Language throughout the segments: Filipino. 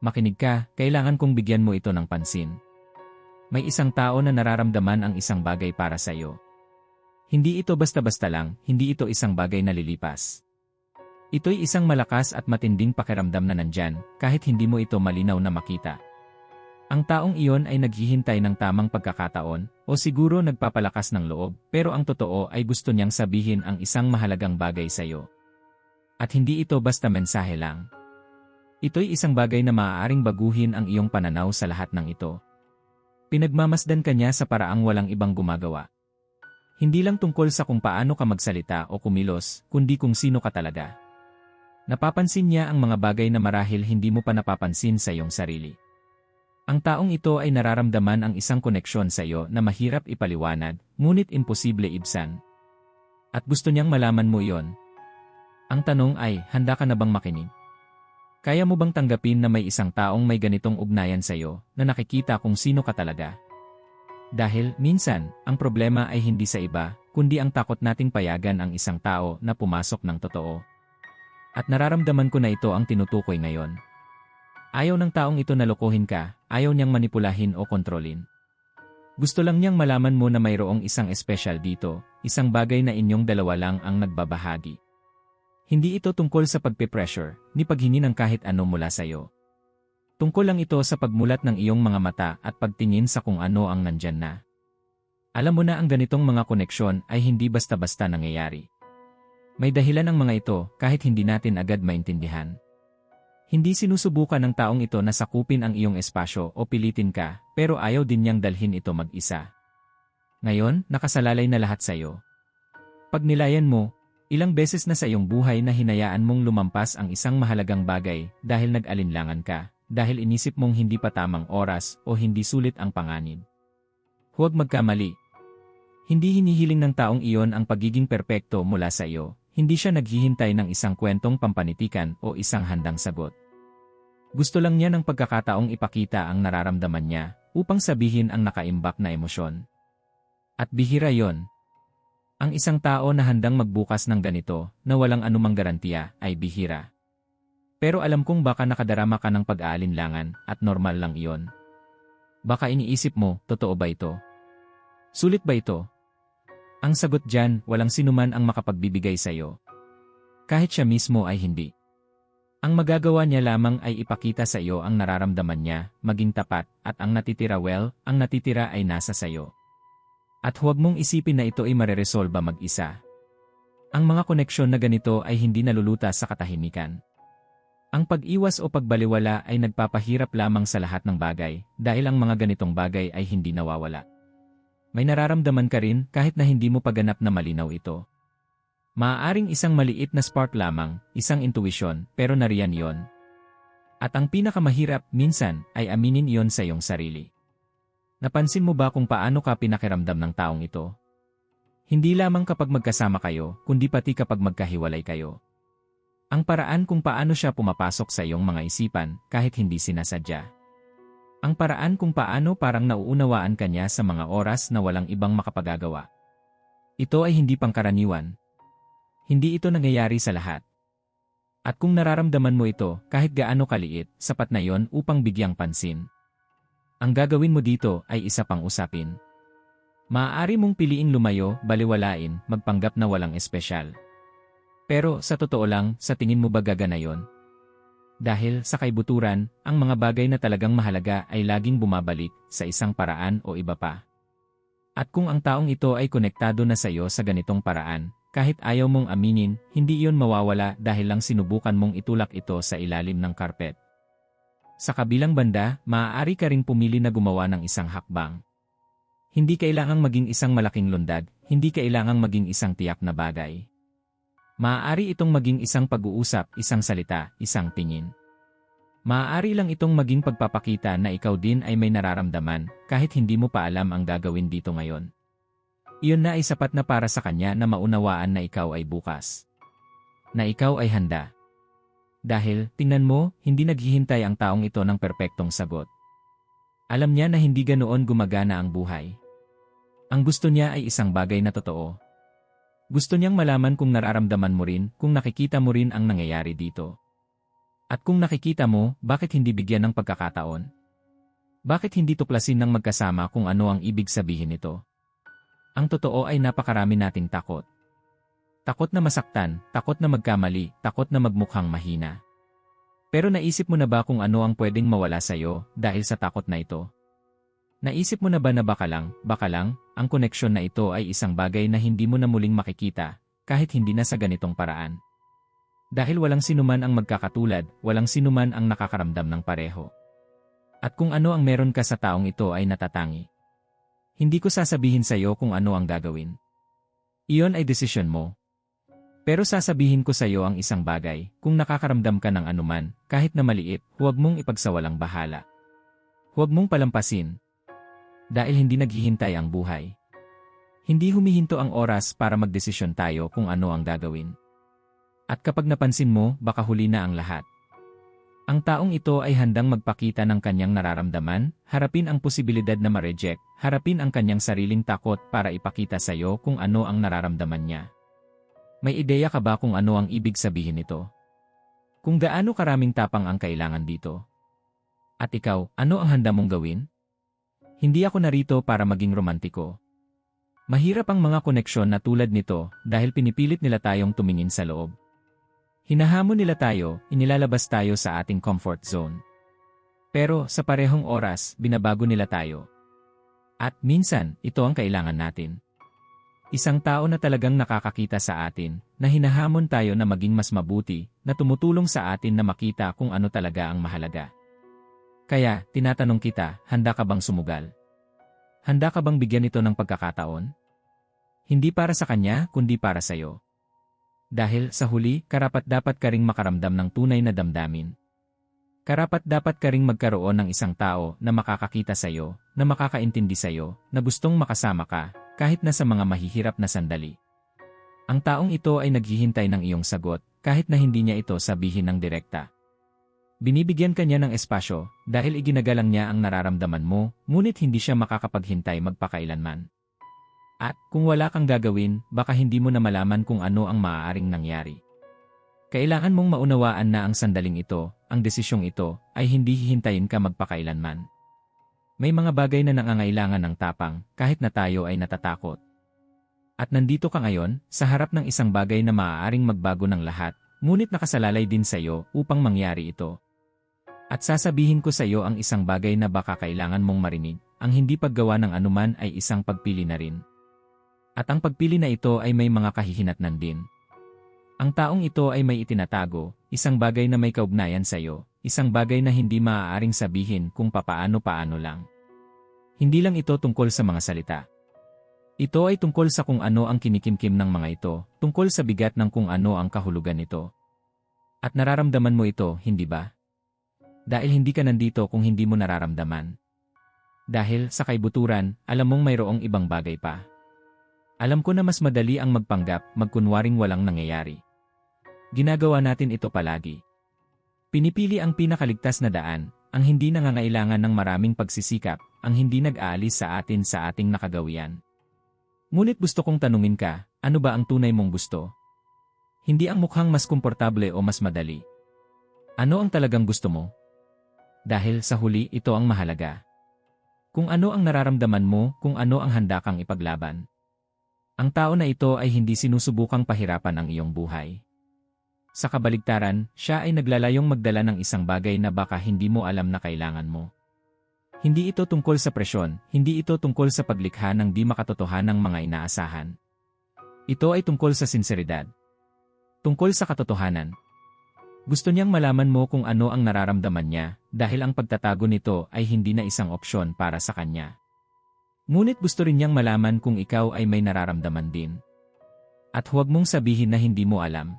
Makinig ka, kailangan kong bigyan mo ito ng pansin. May isang tao na nararamdaman ang isang bagay para sa iyo. Hindi ito basta-basta lang, hindi ito isang bagay na lilipas. Ito'y isang malakas at matinding pakiramdam na nandyan, kahit hindi mo ito malinaw na makita. Ang taong iyon ay naghihintay ng tamang pagkakataon, o siguro nagpapalakas ng loob, pero ang totoo ay gusto niyang sabihin ang isang mahalagang bagay sa iyo. At hindi ito basta mensahe lang. Ito'y isang bagay na maaaring baguhin ang iyong pananaw sa lahat ng ito. Pinagmamasdan ka niya sa paraang walang ibang gumagawa. Hindi lang tungkol sa kung paano ka magsalita o kumilos, kundi kung sino ka talaga. Napapansin niya ang mga bagay na marahil hindi mo pa napapansin sa iyong sarili. Ang taong ito ay nararamdaman ang isang koneksyon sa iyo na mahirap ipaliwanag, ngunit imposible ibsan. At gusto niyang malaman mo iyon. Ang tanong ay, handa ka na bang makinig? Kaya mo bang tanggapin na may isang taong may ganitong ugnayan sa iyo na nakikita kung sino ka talaga? Dahil, minsan, ang problema ay hindi sa iba, kundi ang takot nating payagan ang isang tao na pumasok ng totoo. At nararamdaman ko na ito ang tinutukoy ngayon. Ayaw ng taong ito na lokohin ka, ayaw niyang manipulahin o kontrolin. Gusto lang niyang malaman mo na mayroong isang espesyal dito, isang bagay na inyong dalawa lang ang nagbabahagi. Hindi ito tungkol sa pagpe-pressure, ni paghingi ng kahit ano mula sa iyo. Tungkol lang ito sa pagmulat ng iyong mga mata at pagtingin sa kung ano ang nandyan na. Alam mo na ang ganitong mga koneksyon ay hindi basta-basta nangyayari. May dahilan ang mga ito kahit hindi natin agad maintindihan. Hindi sinusubukan ng taong ito na sakupin ang iyong espasyo o pilitin ka, pero ayaw din niyang dalhin ito mag-isa. Ngayon, nakasalalay na lahat sa iyo. Pag nilayan mo, Ilang beses na sa iyong buhay na hinayaan mong lumampas ang isang mahalagang bagay dahil nag-alinlangan ka, dahil inisip mong hindi pa tamang oras o hindi sulit ang panganib. Huwag magkamali. Hindi hinihiling ng taong iyon ang pagiging perpekto mula sa iyo, hindi siya naghihintay ng isang kwentong pampanitikan o isang handang sagot. Gusto lang niya ng pagkakataong ipakita ang nararamdaman niya upang sabihin ang nakaimbak na emosyon. At bihira yon, ang isang tao na handang magbukas ng ganito, na walang anumang garantiya, ay bihira. Pero alam kong baka nakadarama ka ng pag-aalinlangan, at normal lang iyon. Baka iniisip mo, totoo ba ito? Sulit ba ito? Ang sagot dyan, walang sinuman ang makapagbibigay sa iyo. Kahit siya mismo ay hindi. Ang magagawa niya lamang ay ipakita sa iyo ang nararamdaman niya, maging tapat, at ang natitira well, ang natitira ay nasa sa iyo. At huwag mong isipin na ito ay mareresolba mag-isa. Ang mga koneksyon na ganito ay hindi naluluta sa katahimikan. Ang pag-iwas o pagbaliwala ay nagpapahirap lamang sa lahat ng bagay dahil ang mga ganitong bagay ay hindi nawawala. May nararamdaman ka rin kahit na hindi mo paganap na malinaw ito. Maaaring isang maliit na spark lamang, isang intuition, pero nariyan yon. At ang pinakamahirap, minsan, ay aminin iyon sa iyong sarili. Napansin mo ba kung paano ka pinakiramdam ng taong ito? Hindi lamang kapag magkasama kayo, kundi pati kapag magkahiwalay kayo. Ang paraan kung paano siya pumapasok sa iyong mga isipan kahit hindi sinasadya. Ang paraan kung paano parang nauunawaan ka niya sa mga oras na walang ibang makapagagawa. Ito ay hindi pangkaraniwan. Hindi ito nangyayari sa lahat. At kung nararamdaman mo ito, kahit gaano kaliit, sapat na yon upang bigyang pansin. Ang gagawin mo dito ay isa pang usapin. Maaari mong piliin lumayo, baliwalain, magpanggap na walang espesyal. Pero sa totoo lang, sa tingin mo ba gagana yon? Dahil sa kaibuturan, ang mga bagay na talagang mahalaga ay laging bumabalik sa isang paraan o iba pa. At kung ang taong ito ay konektado na sa iyo sa ganitong paraan, kahit ayaw mong aminin, hindi iyon mawawala dahil lang sinubukan mong itulak ito sa ilalim ng karpet. Sa kabilang banda, maaari ka ring pumili na gumawa ng isang hakbang. Hindi kailangang maging isang malaking lundag, hindi kailangang maging isang tiyak na bagay. Maaari itong maging isang pag-uusap, isang salita, isang tingin. Maaari lang itong maging pagpapakita na ikaw din ay may nararamdaman kahit hindi mo pa alam ang gagawin dito ngayon. Iyon na ay sapat na para sa kanya na maunawaan na ikaw ay bukas. Na ikaw ay handa. Dahil, tingnan mo, hindi naghihintay ang taong ito ng perpektong sagot. Alam niya na hindi ganoon gumagana ang buhay. Ang gusto niya ay isang bagay na totoo. Gusto niyang malaman kung nararamdaman mo rin, kung nakikita mo rin ang nangyayari dito. At kung nakikita mo, bakit hindi bigyan ng pagkakataon? Bakit hindi tuklasin ng magkasama kung ano ang ibig sabihin nito? Ang totoo ay napakarami nating takot. Takot na masaktan, takot na magkamali, takot na magmukhang mahina. Pero naisip mo na ba kung ano ang pwedeng mawala sa'yo dahil sa takot na ito? Naisip mo na ba na baka lang, baka lang, ang koneksyon na ito ay isang bagay na hindi mo na muling makikita, kahit hindi na sa ganitong paraan. Dahil walang sinuman ang magkakatulad, walang sinuman ang nakakaramdam ng pareho. At kung ano ang meron ka sa taong ito ay natatangi. Hindi ko sasabihin sa iyo kung ano ang gagawin. Iyon ay desisyon mo. Pero sasabihin ko sa iyo ang isang bagay, kung nakakaramdam ka ng anuman, kahit na maliit, huwag mong ipagsawalang bahala. Huwag mong palampasin, dahil hindi naghihintay ang buhay. Hindi humihinto ang oras para magdesisyon tayo kung ano ang gagawin. At kapag napansin mo, baka huli na ang lahat. Ang taong ito ay handang magpakita ng kanyang nararamdaman, harapin ang posibilidad na ma-reject, harapin ang kanyang sariling takot para ipakita sa iyo kung ano ang nararamdaman niya. May ideya ka ba kung ano ang ibig sabihin nito? Kung gaano karaming tapang ang kailangan dito? At ikaw, ano ang handa mong gawin? Hindi ako narito para maging romantiko. Mahirap ang mga koneksyon na tulad nito dahil pinipilit nila tayong tumingin sa loob. Hinahamon nila tayo, inilalabas tayo sa ating comfort zone. Pero sa parehong oras, binabago nila tayo. At minsan, ito ang kailangan natin. Isang tao na talagang nakakakita sa atin, na hinahamon tayo na maging mas mabuti, na tumutulong sa atin na makita kung ano talaga ang mahalaga. Kaya, tinatanong kita, handa ka bang sumugal? Handa ka bang bigyan ito ng pagkakataon? Hindi para sa kanya, kundi para sa iyo. Dahil, sa huli, karapat-dapat ka ring makaramdam ng tunay na damdamin. Karapat-dapat ka ring magkaroon ng isang tao na makakakita sa iyo, na makakaintindi sa iyo, na gustong makasama ka, kahit na sa mga mahihirap na sandali. Ang taong ito ay naghihintay ng iyong sagot, kahit na hindi niya ito sabihin ng direkta. Binibigyan kanya ng espasyo dahil iginagalang niya ang nararamdaman mo, ngunit hindi siya makakapaghintay magpakailanman. At kung wala kang gagawin, baka hindi mo na malaman kung ano ang maaaring nangyari. Kailangan mong maunawaan na ang sandaling ito, ang desisyong ito, ay hindi hihintayin ka magpakailanman. May mga bagay na nangangailangan ng tapang, kahit na tayo ay natatakot. At nandito ka ngayon, sa harap ng isang bagay na maaaring magbago ng lahat, ngunit nakasalalay din sa iyo upang mangyari ito. At sasabihin ko sa iyo ang isang bagay na baka kailangan mong marinig, ang hindi paggawa ng anuman ay isang pagpili na rin. At ang pagpili na ito ay may mga kahihinatnan din. Ang taong ito ay may itinatago, isang bagay na may kaugnayan sa iyo, isang bagay na hindi maaaring sabihin kung papaano-paano lang. Hindi lang ito tungkol sa mga salita. Ito ay tungkol sa kung ano ang kinikimkim ng mga ito, tungkol sa bigat ng kung ano ang kahulugan nito. At nararamdaman mo ito, hindi ba? Dahil hindi ka nandito kung hindi mo nararamdaman. Dahil sa kaibuturan, alam mong mayroong ibang bagay pa. Alam ko na mas madali ang magpanggap, magkunwaring walang nangyayari. Ginagawa natin ito palagi. Pinipili ang pinakaligtas na daan, ang hindi nangangailangan ng maraming pagsisikap, ang hindi nag-aalis sa atin sa ating nakagawian. Ngunit gusto kong tanungin ka, ano ba ang tunay mong gusto? Hindi ang mukhang mas komportable o mas madali. Ano ang talagang gusto mo? Dahil sa huli ito ang mahalaga. Kung ano ang nararamdaman mo, kung ano ang handa kang ipaglaban. Ang tao na ito ay hindi sinusubukang pahirapan ang iyong buhay. Sa kabaligtaran, siya ay naglalayong magdala ng isang bagay na baka hindi mo alam na kailangan mo. Hindi ito tungkol sa presyon, hindi ito tungkol sa paglikha ng di makatotohanang mga inaasahan. Ito ay tungkol sa sinseridad. Tungkol sa katotohanan, gusto niyang malaman mo kung ano ang nararamdaman niya dahil ang pagtatago nito ay hindi na isang opsyon para sa kanya. Ngunit gusto rin niyang malaman kung ikaw ay may nararamdaman din. At huwag mong sabihin na hindi mo alam.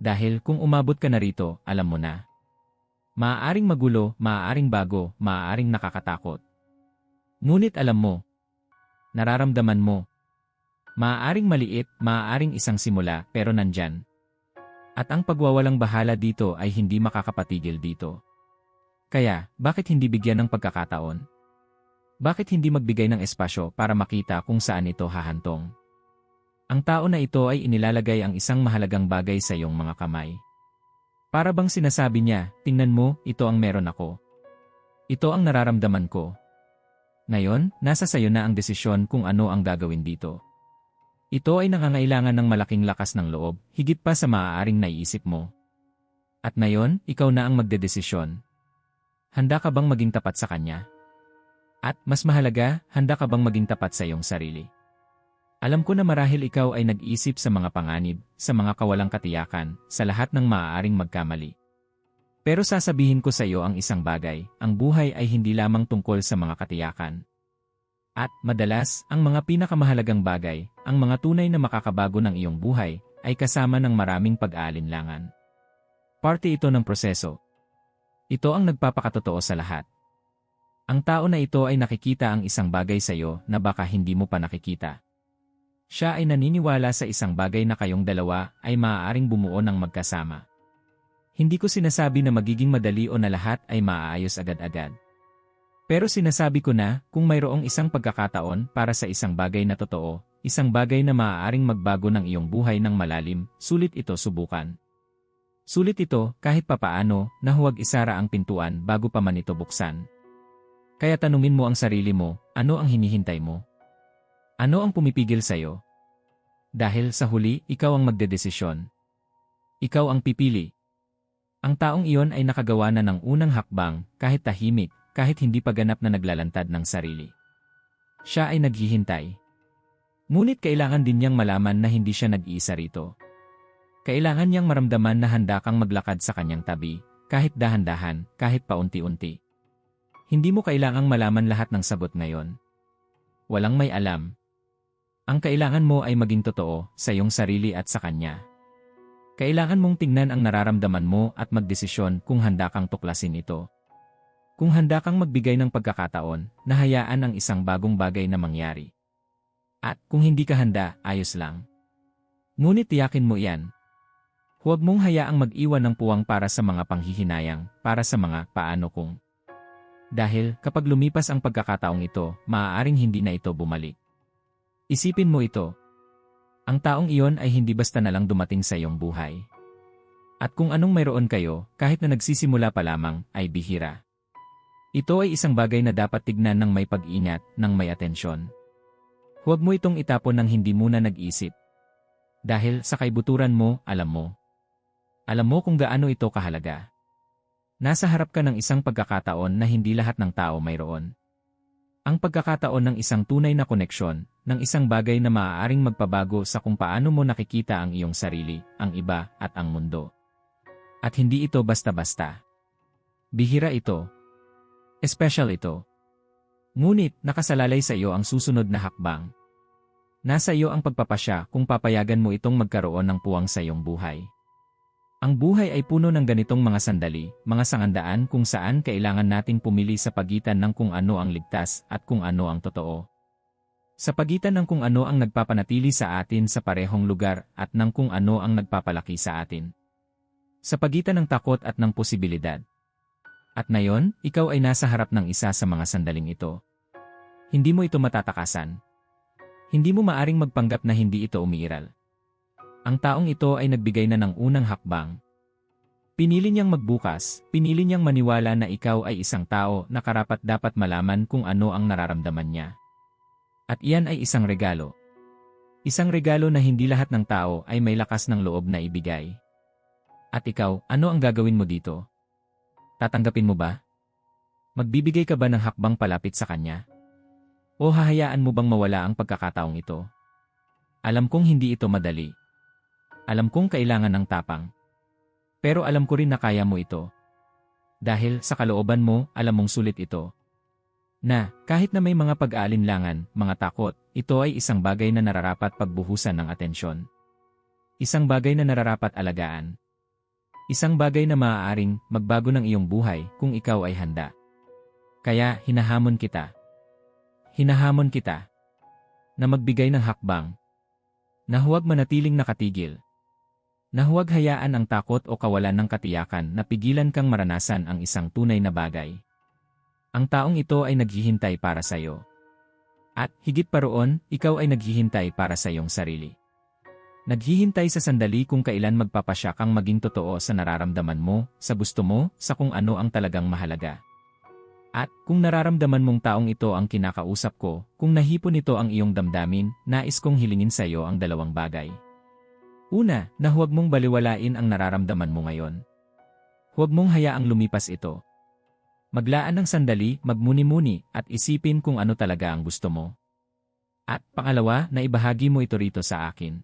Dahil kung umabot ka na rito, alam mo na. Maaaring magulo, maaaring bago, maaaring nakakatakot. Ngunit alam mo. Nararamdaman mo. Maaaring maliit, maaaring isang simula, pero nandyan. At ang pagwawalang bahala dito ay hindi makakapatigil dito. Kaya, bakit hindi bigyan ng pagkakataon? Bakit hindi magbigay ng espasyo para makita kung saan ito hahantong? Ang tao na ito ay inilalagay ang isang mahalagang bagay sa iyong mga kamay. Para bang sinasabi niya, tingnan mo, ito ang meron ako. Ito ang nararamdaman ko. Ngayon, nasa sayo na ang desisyon kung ano ang gagawin dito. Ito ay nangangailangan ng malaking lakas ng loob, higit pa sa maaaring naiisip mo. At ngayon, ikaw na ang magdedesisyon. Handa ka bang maging tapat sa kanya? At, mas mahalaga, handa ka bang maging tapat sa iyong sarili? Alam ko na marahil ikaw ay nag-isip sa mga panganib, sa mga kawalang katiyakan, sa lahat ng maaaring magkamali. Pero sasabihin ko sa iyo ang isang bagay, ang buhay ay hindi lamang tungkol sa mga katiyakan. At, madalas, ang mga pinakamahalagang bagay, ang mga tunay na makakabago ng iyong buhay, ay kasama ng maraming pag-aalinlangan. Parte ito ng proseso. Ito ang nagpapakatotoo sa lahat. Ang tao na ito ay nakikita ang isang bagay sa iyo na baka hindi mo pa nakikita. Siya ay naniniwala sa isang bagay na kayong dalawa ay maaaring bumuo ng magkasama. Hindi ko sinasabi na magiging madali o na lahat ay maaayos agad-agad. Pero sinasabi ko na, kung mayroong isang pagkakataon para sa isang bagay na totoo, isang bagay na maaaring magbago ng iyong buhay ng malalim, sulit ito subukan. Sulit ito kahit papaano na huwag isara ang pintuan bago pa man ito buksan. Kaya tanungin mo ang sarili mo, ano ang hinihintay mo? Ano ang pumipigil sa'yo? Dahil sa huli, ikaw ang magdedesisyon. Ikaw ang pipili. Ang taong iyon ay nakagawa na ng unang hakbang, kahit tahimik, kahit hindi pa ganap na naglalantad ng sarili. Siya ay naghihintay. Ngunit kailangan din niyang malaman na hindi siya nag-iisa rito. Kailangan niyang maramdaman na handa kang maglakad sa kanyang tabi, kahit dahan-dahan, kahit paunti-unti. Hindi mo kailangang malaman lahat ng sagot ngayon. Walang may alam, ang kailangan mo ay maging totoo sa iyong sarili at sa kanya. Kailangan mong tingnan ang nararamdaman mo at magdesisyon kung handa kang tuklasin ito. Kung handa kang magbigay ng pagkakataon na hayaan ang isang bagong bagay na mangyari. At kung hindi ka handa, ayos lang. Ngunit tiyakin mo iyan. Huwag mong hayaang mag-iwan ng puwang para sa mga panghihinayang, para sa mga paano kung. Dahil kapag lumipas ang pagkakataong ito, maaaring hindi na ito bumalik. Isipin mo ito. Ang taong iyon ay hindi basta na lang dumating sa iyong buhay. At kung anong mayroon kayo, kahit na nagsisimula pa lamang, ay bihira. Ito ay isang bagay na dapat tignan ng may pag-ingat, ng may atensyon. Huwag mo itong itapon ng hindi muna nag-isip. Dahil sa kaibuturan mo, alam mo. Alam mo kung gaano ito kahalaga. Nasa harap ka ng isang pagkakataon na hindi lahat ng tao mayroon. Ang pagkakataon ng isang tunay na koneksyon, ng isang bagay na maaaring magpabago sa kung paano mo nakikita ang iyong sarili, ang iba, at ang mundo. At hindi ito basta-basta. Bihira ito. Espesyal ito. Ngunit, nakasalalay sa iyo ang susunod na hakbang. Nasa iyo ang pagpapasya kung papayagan mo itong magkaroon ng puwang sa iyong buhay. Ang buhay ay puno ng ganitong mga sandali, mga sangandaan kung saan kailangan nating pumili sa pagitan ng kung ano ang ligtas at kung ano ang totoo. Sa pagitan ng kung ano ang nagpapanatili sa atin sa parehong lugar at ng kung ano ang nagpapalaki sa atin. Sa pagitan ng takot at ng posibilidad. At ngayon, ikaw ay nasa harap ng isa sa mga sandaling ito. Hindi mo ito matatakasan. Hindi mo maaring magpanggap na hindi ito umiiral. Ang taong ito ay nagbigay na ng unang hakbang. Pinili niyang magbukas, pinili niyang maniwala na ikaw ay isang tao na karapat dapat malaman kung ano ang nararamdaman niya. At iyan ay isang regalo. Isang regalo na hindi lahat ng tao ay may lakas ng loob na ibigay. At ikaw, ano ang gagawin mo dito? Tatanggapin mo ba? Magbibigay ka ba ng hakbang palapit sa kanya? O hahayaan mo bang mawala ang pagkakataong ito? Alam kong hindi ito madali. Alam kong kailangan ng tapang. Pero alam ko rin na kaya mo ito. Dahil sa kalooban mo, alam mong sulit ito. Na, kahit na may mga pag-aalinlangan, mga takot, ito ay isang bagay na nararapat pagbuhusan ng atensyon. Isang bagay na nararapat alagaan. Isang bagay na maaaring magbago ng iyong buhay kung ikaw ay handa. Kaya hinahamon kita. Hinahamon kita na magbigay ng hakbang na huwag manatiling nakatigil na huwag hayaan ang takot o kawalan ng katiyakan na pigilan kang maranasan ang isang tunay na bagay. Ang taong ito ay naghihintay para sa iyo. At, higit pa roon, ikaw ay naghihintay para sa iyong sarili. Naghihintay sa sandali kung kailan magpapasya kang maging totoo sa nararamdaman mo, sa gusto mo, sa kung ano ang talagang mahalaga. At kung nararamdaman mong taong ito ang kinakausap ko, kung nahipon ito ang iyong damdamin, nais kong hilingin sa iyo ang dalawang bagay. Una, na huwag mong baliwalain ang nararamdaman mo ngayon. Huwag mong hayaang lumipas ito. Maglaan ng sandali, magmuni-muni, at isipin kung ano talaga ang gusto mo. At pangalawa, na ibahagi mo ito rito sa akin.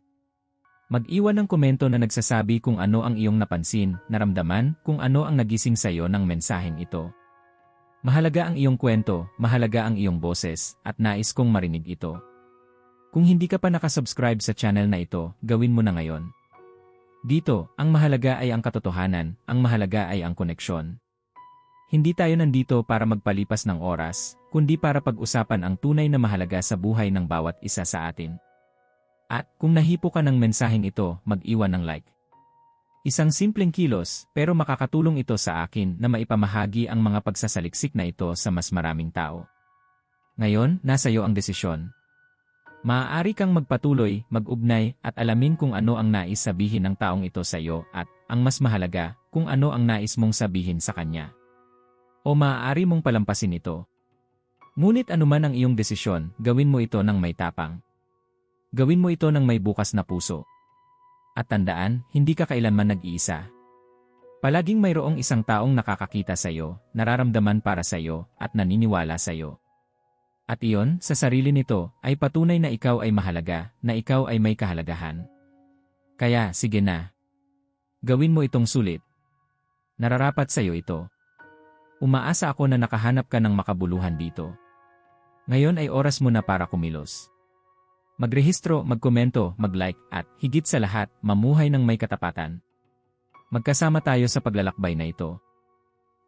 Mag-iwan ng komento na nagsasabi kung ano ang iyong napansin, naramdaman, kung ano ang nagising sa iyo ng mensaheng ito. Mahalaga ang iyong kwento, mahalaga ang iyong boses, at nais kong marinig ito. Kung hindi ka pa nakasubscribe sa channel na ito, gawin mo na ngayon. Dito, ang mahalaga ay ang katotohanan, ang mahalaga ay ang koneksyon. Hindi tayo nandito para magpalipas ng oras, kundi para pag-usapan ang tunay na mahalaga sa buhay ng bawat isa sa atin. At kung nahipo ka ng mensaheng ito, mag-iwan ng like. Isang simpleng kilos, pero makakatulong ito sa akin na maipamahagi ang mga pagsasaliksik na ito sa mas maraming tao. Ngayon, nasa iyo ang desisyon. Maaari kang magpatuloy, mag-ugnay, at alamin kung ano ang nais sabihin ng taong ito sa iyo at, ang mas mahalaga, kung ano ang nais mong sabihin sa kanya. O maaari mong palampasin ito. Ngunit anuman ang iyong desisyon, gawin mo ito ng may tapang. Gawin mo ito ng may bukas na puso. At tandaan, hindi ka kailanman nag-iisa. Palaging mayroong isang taong nakakakita sa iyo, nararamdaman para sa iyo, at naniniwala sa iyo. At iyon, sa sarili nito, ay patunay na ikaw ay mahalaga, na ikaw ay may kahalagahan. Kaya, sige na. Gawin mo itong sulit. Nararapat sa iyo ito. Umaasa ako na nakahanap ka ng makabuluhan dito. Ngayon ay oras mo na para kumilos. Magrehistro, magkomento, mag-like, at, higit sa lahat, mamuhay ng may katapatan. Magkasama tayo sa paglalakbay na ito.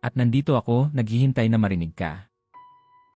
At nandito ako, naghihintay na marinig ka.